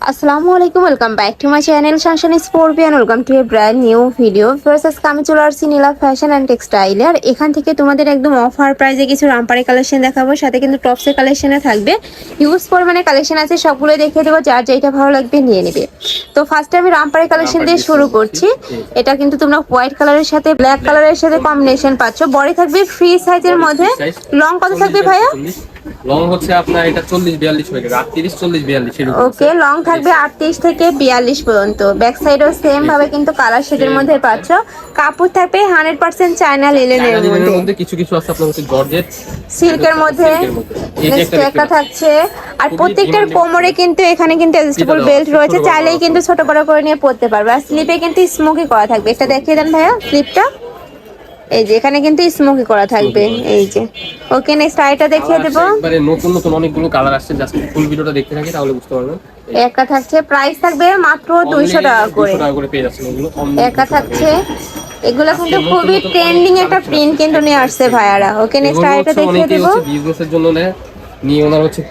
আসসালামু আলাইকুম welcome back to my channel শানশান স্পোর্পিয়ান welcome to a brand new video versus আমি চলে আসছি নীলা ফ্যাশন অ্যান্ড টেক্সটাইলে আর এখান থেকে তোমাদের একদম অফার প্রাইসে কিছু রামপারি কালেকশন দেখাবো। সাথে কিন্তু টপসের কালেকশনে থাকবে। হিউজ পরিমাণে কালেকশন আছে সবগুলো দেখিয়ে দেবো। যার যেটা ভালো লাগবে নিয়ে নেবে। তো ফার্স্টে আমি রামপারি কালেকশন দিয়ে শুরু করছি। এটা কিন্তু তোমরা হোয়াইট কালারের সাথে ব্ল্যাক কালারের সাথে কম্বিনেশন পাচ্ছ। বডি থাকবে ফ্রি সাইজের মধ্যে। লং কত থাকবে ভাইয়া? লং হচ্ছে আপনার এটা চল্লিশ বিয়াল্লিশ হয়ে গেছে আটত্রিশ চল্লিশ বিয়াল্লিশ এরকম। ওকে লং থাকবে আটত্রিশ থেকে বিয়াল্লিশ পর্যন্ত। ব্যাক সাইডও সেম ভাবে কিন্তু কালার শেডের মধ্যে পাচ্ছ। কাপড় থাকবে হান্ড্রেড পার্সেন্ট চায়না লিলেনের চায়না লিনেনের মধ্যে। কিছু কিছু আছে আপনার হচ্ছে জর্জেট সিল্কের মধ্যে। একটা থাকছে। আর প্রত্যেকটার কোমরে কিন্তু এখানে কিন্তু অ্যাডজাস্টেবল বেল্ট রয়েছে। চাইলেই কিন্তু ছোট। বড় করে নিয়ে পরতে পারবে। আর স্লিপে কিন্তু স্মোকি করা থাকবে। এটা দেখিয়ে দেন ভাইয়া স্লিপটা এই যে এখানে কিন্তু স্মোকি করা থাকবে এই যে। ওকে নেক্সট আইটা দেখিয়ে দেবো। একবারে নতুন নতুন অনেকগুলো কালার আসছে জাস্ট ফুল ভিডিওটা দেখতে থাকি তাহলে বুঝতে পারবেন। একটা থাকছে প্রাইস থাকবে মাত্র দুইশো টাকা করে। 200 টাকা করে পেয়ে যাচ্ছেন এগুলো একা থাকছে। এগুলো কিন্তু খুবই ট্রেন্ডিং একটা প্রিন্ট কিন্তু নিয়ে আসছে ভাইয়ারা। ওকে নেক্সট আরেকটা দেখিয়ে দেবো। বিজনেসের জন্য নেয় নিয়ে ওনার হচ্ছে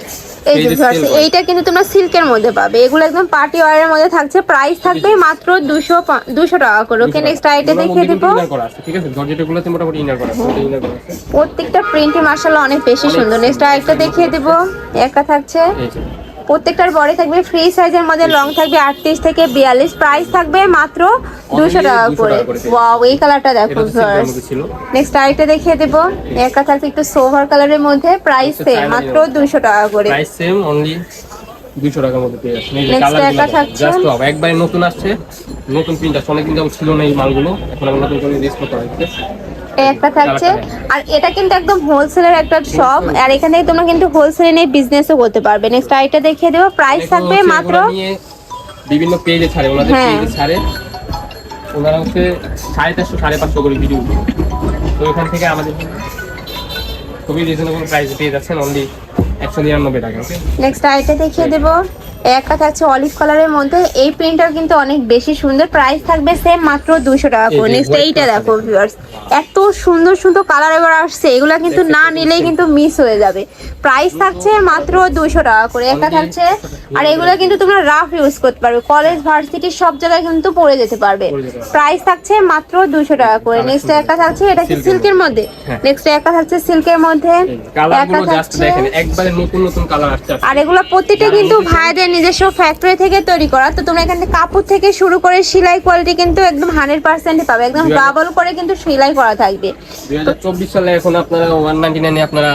এই যে করে। এইটা কিন্তু তোমরা সিল্কের মধ্যে পাবে। এগুলো একদম পার্টি ওয়ারের মধ্যে থাকছে। প্রাইস থাকবে মাত্র দুশো দুশো টাকা করে। ওকে নেক্সট আইটে দেখিয়ে দেব। ঠিক আছে? জর্জেটগুলোতে মোটামুটি ইনার করা আছে ইনার করা আছে। প্রত্যেকটা প্রিন্টই মাশাআল্লাহ অনেক বেশি সুন্দর। নেক্সট আইটটা দেখিয়ে দেবো। একা থাকছে। এই প্রত্যেকটার বডি থাকবে ফ্রি সাইজের মধ্যে লং থাকবে আটত্রিশ থেকে বিয়াল্লিশ। প্রাইস থাকবে মাত্র দুশো টাকা 200 করে। ওয়াও এই কালারটা দেখো নেক্সট আরেকটা দেখিয়ে দেবো। একা থাকছে একটু সোভার কালারের মধ্যে প্রাইস সেম মাত্র। দুশো টাকা করে। প্রাইস সেম অনলি 200 টাকার মধ্যে পেয়ে যাচ্ছেন এই একটা থাকছে। জাস্ট ওয়াও একবারে নতুন আসছে। নতুন প্রিন্ট আসছে অনেকদিন যাবত ছিল না এই মালগুলো। এখন আমরা নতুন করে রিলিজ করা হয়েছে এই একটা থাকছে। আর এটা কিন্তু একদম হোলসেলের একটা শপ আর এখান তোমরা কিন্তু হোলসেলে নিয়ে বিজনেসও করতে পারবে। নেক্সট আইটা দেখিয়ে দেবো। প্রাইস থাকবে মাত্র বিভিন্ন পেজে ছাড়ে ওনাদের হ্যাঁ। পেজে ছাড়ে। ওনারা হচ্ছে সাড়ে চারশো সাড়ে পাঁচশো করে ভিডিও তো এখান থেকে আমাদের খুবই রিজনেবল প্রাইস পেয়ে যাচ্ছেন অনলি একশো নিরানব্বই টাকা ওকে নেক্সট আইটা দেখিয়ে দেবো। একটা থাকছে অলিভ কালারের মধ্যে। এই প্রিন্টটাও কিন্তু অনেক বেশি সুন্দর। প্রাইস থাকবে সেম মাত্র দুশো টাকা করে। নেক্সট এইটা দেখো ভিউয়ার্স এত সুন্দর সুন্দর কালার এবার আসছে। এগুলা কিন্তু না নিলেই কিন্তু মিস হয়ে যাবে। প্রাইস থাকছে মাত্র দুশো টাকা করে। একটা থাকছে। আর এগুলা কিন্তু তোমরা রাফ ইউজ করতে পারবে। কলেজ ভার্সিটি সব জায়গায় কিন্তু পরে যেতে পারবে। পরে প্রাইস থাকছে মাত্র দুশো টাকা করে। নেক্সট একটা থাকছে। এটা কি সিল্কের মধ্যে। হ্যাঁ। নেক্সট একটা থাকছে সিল্কের মধ্যে। একটা জাস্ট থাকছে। দেখেন একবারে নতুন নতুন কালার আসছে। আর এগুলো প্রত্যেকটা কিন্তু নিতে ভাইদের নিজস্ব ফ্যাক্টরি থেকে তৈরি করা তো তোমরা এখানে কাপড় থেকে শুরু করে সেলাই কোয়ালিটি কিন্তু একদম হান্ড্রেড পার্সেন্ট পাবে একদম ডাবল করে কিন্তু সেলাই করা থাকবে। দুই হাজার চব্বিশ সালে এখন আপনারা ওয়ান নাইনটি নাইনে আপনারা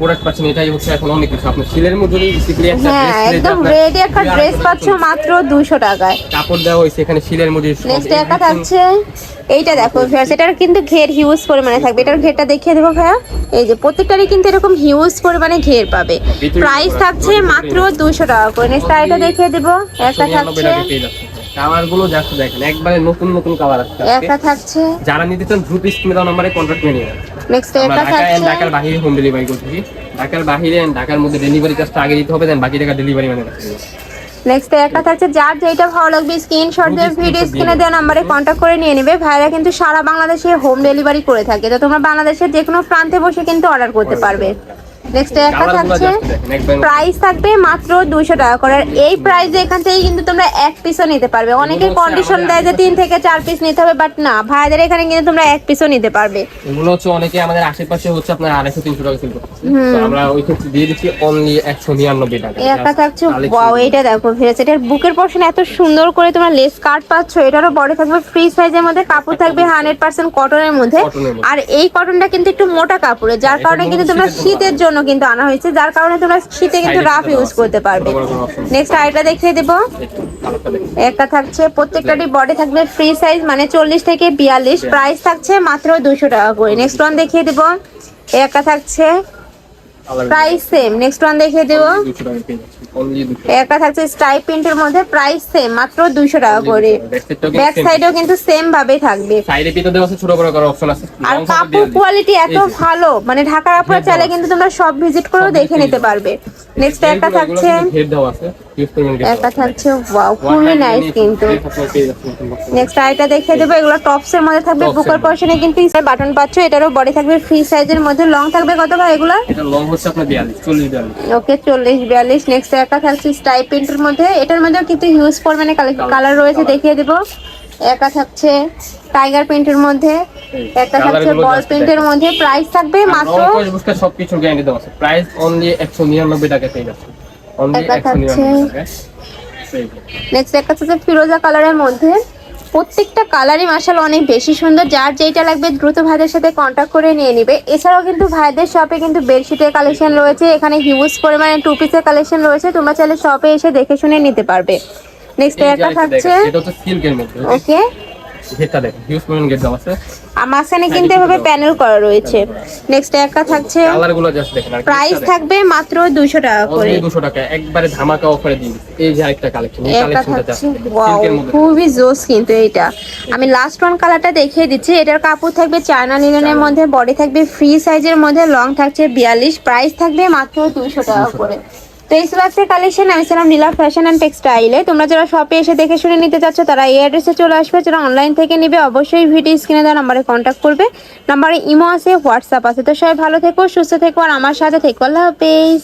প্রোডাক্ট পাচ্ছেন এটাই হচ্ছে এখন অনেক কিছু। সিলের মধ্যে বেসিক্যালি একটা হ্যাঁ একদম রেডি একটা ড্রেস পাচ্ছ মাত্র টাকায়। কাপড় দেওয়া হয়েছে এখানে সিলের মধ্যে সব নেক্সট একটা থাকছে। এইটা দেখো ভিউয়ার্স এটার কিন্তু ঘের হিউজ পরিমাণে থাকবে। এটার ঘেরটা দেখিয়ে দেবো ভাইয়া। এই যে প্রত্যেকটারই কিন্তু এরকম হিউজ পরিমাণে ঘের পাবে। প্রাইস থাকছে মাত্র করা। দুশো টাকা করে। নেক্সট এটা দেখিয়ে দেবো। একটা 199 থাকছে। কালারগুলো দেখেন একবারে নতুন নতুন কালার আসছে একটা থাকছে। যারা নিতে চান দ্রুত স্ক্রিনে দেওয়া নম্বরে কন্ট্যাক্ট করে নিন নেক্সট থাকছে ঢাকার বাইরে হোম ডেলিভারি ঢাকার বাইরে ঢাকার মধ্যে ডেলিভারি চার্জটা আগে দিতে হবে দেন বাকি টাকা ডেলিভারি মানে। নেক্সট একটা থাকছে যার যেটা ভালো লাগবে স্ক্রিনশট দিয়ে ভিডিও স্ক্রিনে। দেওয়া নাম্বারে কন্ট্যাক্ট করে নিয়ে নেবে। ভাইরা কিন্তু সারা বাংলাদেশে হোম ডেলিভারি করে থাকে। তো তোমরা বাংলাদেশের যে কোনো প্রান্তে বসে কিন্তু অর্ডার করতে পারবে। নেক্সট একটা থাকছে প্রাইস থাকবে মাত্র দুশো টাকা করে। এই প্রাইসে এখান থেকে কিন্তু তোমরা এক পিসও নিতে পারবে। অনেকে কন্ডিশন দেয় যে তিন থেকে চার পিস নিতে হবে বাট না ভাইদের এখানে কিন্তু তোমরা এক পিসও নিতে পারবে। এগুলো হচ্ছে অনেকে আমাদের আশেপাশে হচ্ছে আপনার আড়াইশো তিনশো টাকা সেল আমরা ওই ক্ষেত্রে দিয়ে দিচ্ছি অনলি একশো নিরানব্বই টাকা। একটা থাকছে ওয়াও এইটা দেখো ভিউয়ার্স এটার বুকের পোর্শন এত সুন্দর করে তোমরা লেস কাট পাচ্ছ এটারও বডি থাকবে ফ্রি সাইজের মধ্যে কাপড় থাকবে হান্ড্রেড পার্সেন্ট কটনের মধ্যে। আর এই কটনটা কিন্তু একটু মোটা কাপড়ের যার কারণে কিন্তু তোমরা শীতের জন্য কিন্তু আনা হয়েছে যার কারণে তোমরা শীতে কিন্তু রাফ ইউজ করতে পারবে। নেক্সট আইটা দেখিয়ে দেবো। একটু থাকছে প্রত্যেকটারই বডি থাকবে ফ্রি সাইজ মানে চল্লিশ থেকে বিয়াল্লিশ। প্রাইস থাকছে মাত্র দুশো টাকা করে। নেক্সট ওয়ান দেখিয়ে দেবো। একটা থাকছে প্রাইস সেম নেক্সট ওয়ান দেখিয়ে দেবো। 200 200 একটা থাকছে স্ট্রাইপ প্রিন্টের মধ্যে প্রাইস সেম মাত্র দুইশো টাকা করে। ব্যাক। সাইডেও কিন্তু সেম ভাবে থাকবে। সাইডে পিতো দেওয়া আছে ছোট বড় করার অপশন আছে। আর কাপড় কোয়ালিটি এত ভালো মানে ঢাকার আপনারা ঘের চাইলে কিন্তু তোমরা সব ভিজিট করেও দেখে নিতে পারবে। নেক্সট একটা থাকছে একটা থাকছে ওয়াও খুবই নাইস কিন্তু। নেক্সট আইটা দেখিয়ে দেবো এগুলো টপস এর মধ্যে থাকবে বুকের মধ্যে। কিন্তু বাটন পাচ্ছ এটারও বডি থাকবে ফ্রি সাইজের মধ্যে। লং থাকবে কত ভাই এগুলো? এটা লং হচ্ছে আপনার বিয়াল্লিশ চল্লিশ বিয়াল্লিশ। ওকে চল্লিশ বিয়াল্লিশ নেক্সট একটা থাকছে স্টাইপ প্রিন্টের মধ্যে। এটার মধ্যেও কিন্তু হিউজ পরিমাণে কালার রয়েছে দেখিয়ে দেবো। একটা থাকছে টাইগার প্রিন্টের মধ্যে একটা থাকছে বল প্রিন্টের মধ্যে প্রাইস থাকবে মাত্র অঙ্কশ বুস্টার গ্যারান্টি দেওয়া আছে। প্রাইস অনলি একশো নিরানব্বই টাকা পেয়ে যাচ্ছে। অনলি একটা একশো থাকছে- নিরানব্বই টাকা নেক্সট একটা হচ্ছে ফিরোজা কালারের মধ্যে। প্রত্যেকটা কালারই মার্শাল অনেক বেশি সুন্দর। যার যেটা লাগবে দ্রুত ভাইদের সাথে কন্ট্যাক্ট করে নিয়ে নিবে। এছাড়াও কিন্তু ভাইদের শপে কিন্তু বেডশিটের কালেকশন রয়েছে। এখানে হিউজ পরিমাণে টু পিসের কালেকশন রয়েছে। তোমরা চাইলে শপে এসে দেখে শুনে নিতে পারবে। নেক্সট একটা থাকছে এটা হচ্ছে সিল্কের মধ্যে। ওকে দেখেন হিউজ পরিমাণ দেওয়া আছে। কিন্তু এভাবে প্যানেল করা রয়েছে। নেক্সট একটা থাকছে কালারগুলো জাস্ট দেখেন আর প্রাইস থাকবে মাত্র দুইশো টাকা করে। অনলি দুশো টাকা। একবারে ধামাকা অফারে দিচ্ছি। এই যে আরেকটা কালেকশন এই কালেকশনটা জাস্ট খুবই জোস কিন্তু এইটা। আমি লাস্ট ওয়ান কালারটা দেখিয়ে দিচ্ছি। এটার কাপড় থাকবে চায়না লিনেনের মধ্যে বডি থাকবে ফ্রি সাইজের মধ্যে লং থাকছে বিয়াল্লিশ। প্রাইস থাকবে মাত্র দুইশো টাকা। করে। তো এই ছিল কালেকশন আমি ছিলাম নীলা ফ্যাশন অ্যান্ড টেক্সটাইলে তোমরা যারা শপে এসে দেখে শুনে নিতে চাচ্ছ, তারা এই অ্যাড্রেসে চলে আসবে। যারা অনলাইন থেকে নেবে, অবশ্যই ভিডিও স্ক্রিনে দেওয়া নাম্বারে কন্ট্যাক্ট করবে। নাম্বারে ইমো আছে হোয়াটসঅ্যাপ আছে। তো সবাই ভালো থেকো, সুস্থ থেকো, আর আমার সাথে থেকো। আল্লাহ হাফেজ।